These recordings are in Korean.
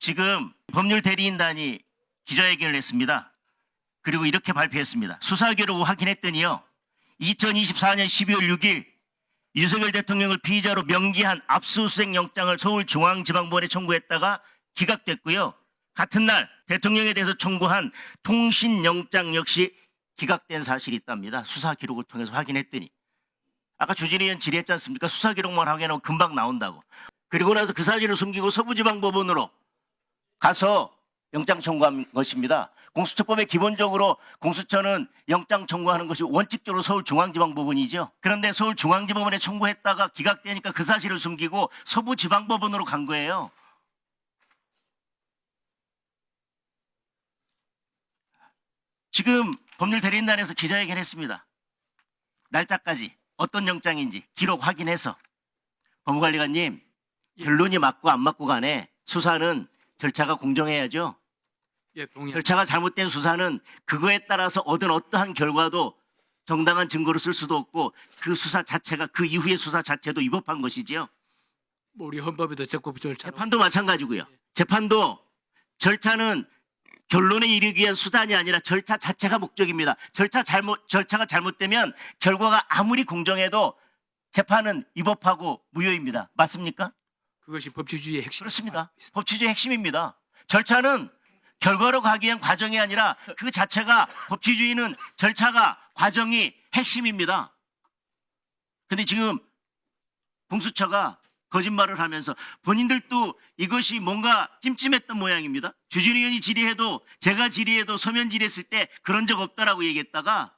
지금 법률 대리인단이 기자회견을 했습니다. 그리고 이렇게 발표했습니다. 수사 기록을 확인했더니요. 2024년 12월 6일 윤석열 대통령을 피의자로 명기한 압수수색 영장을 서울중앙지방법원에 청구했다가 기각됐고요. 같은 날 대통령에 대해서 청구한 통신영장 역시 기각된 사실이 있답니다. 수사 기록을 통해서 확인했더니 아까 주진희 의원 질의했지 않습니까? 수사 기록만 확인하면 금방 나온다고. 그리고 나서 그 사실을 숨기고 서부지방법원으로 가서 영장 청구한 것입니다. 공수처법에 기본적으로 공수처는 영장 청구하는 것이 원칙적으로 서울중앙지방법원이죠. 그런데 서울중앙지방법원에 청구했다가 기각되니까 그 사실을 숨기고 서부지방법원으로 간 거예요. 지금 법률 대리인단에서 기자회견 했습니다. 날짜까지 어떤 영장인지 기록 확인해서 법무관리관님 결론이 맞고 안 맞고 간에 수사는 절차가 공정해야죠. 예, 동의. 절차가 잘못된 수사는 그거에 따라서 얻은 어떠한 결과도 정당한 증거로 쓸 수도 없고 그 수사 자체가 그 이후의 수사 자체도 위법한 것이지요. 뭐 우리 헌법에도 적법 절차. 재판도 마찬가지고요. 재판도 절차는 결론에 이르기 위한 수단이 아니라 절차 자체가 목적입니다. 절차 잘못 절차가 잘못되면 결과가 아무리 공정해도 재판은 위법하고 무효입니다. 맞습니까? 그것이 법치주의의 핵심. 그렇습니다. 법치주의 핵심입니다. 절차는 결과로 가기 위한 과정이 아니라 그 자체가 법치주의는 절차가 과정이 핵심입니다. 근데 지금 공수처가 거짓말을 하면서 본인들도 이것이 뭔가 찜찜했던 모양입니다. 주진 의원이 질의해도 제가 질의해도 서면 질의했을 때 그런 적 없다라고 얘기했다가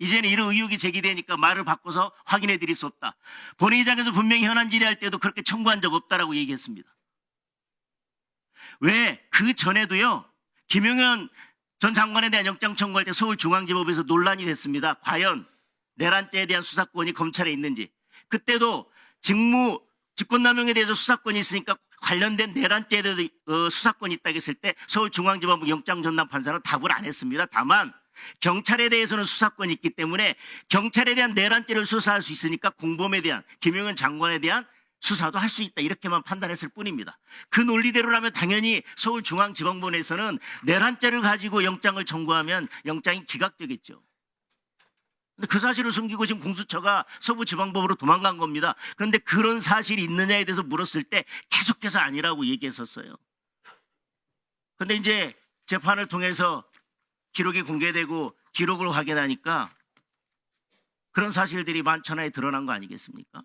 이제는 이런 의혹이 제기되니까 말을 바꿔서 확인해 드릴 수 없다. 본회의장에서 분명히 현안 질의할 때도 그렇게 청구한 적 없다라고 얘기했습니다. 왜? 그 전에도요, 김용현 전 장관에 대한 영장 청구할 때 서울중앙지법에서 논란이 됐습니다. 과연 내란죄에 대한 수사권이 검찰에 있는지. 그때도 직무, 직권남용에 대해서 수사권이 있으니까 관련된 내란죄에 대해서 어, 수사권이 있다고 했을 때 서울중앙지법 영장 전담 판사는 답을 안 했습니다. 다만 경찰에 대해서는 수사권이 있기 때문에 경찰에 대한 내란죄를 수사할 수 있으니까 공범에 대한 김용현 장관에 대한 수사도 할 수 있다 이렇게만 판단했을 뿐입니다. 그 논리대로라면 당연히 서울중앙지방법원에서는 내란죄를 가지고 영장을 청구하면 영장이 기각되겠죠. 그 사실을 숨기고 지금 공수처가 서부지방법으로 도망간 겁니다. 그런데 그런 사실이 있느냐에 대해서 물었을 때 계속해서 아니라고 얘기했었어요. 근데 이제 재판을 통해서 기록이 공개되고 기록을 확인하니까 그런 사실들이 만천하에 드러난 거 아니겠습니까?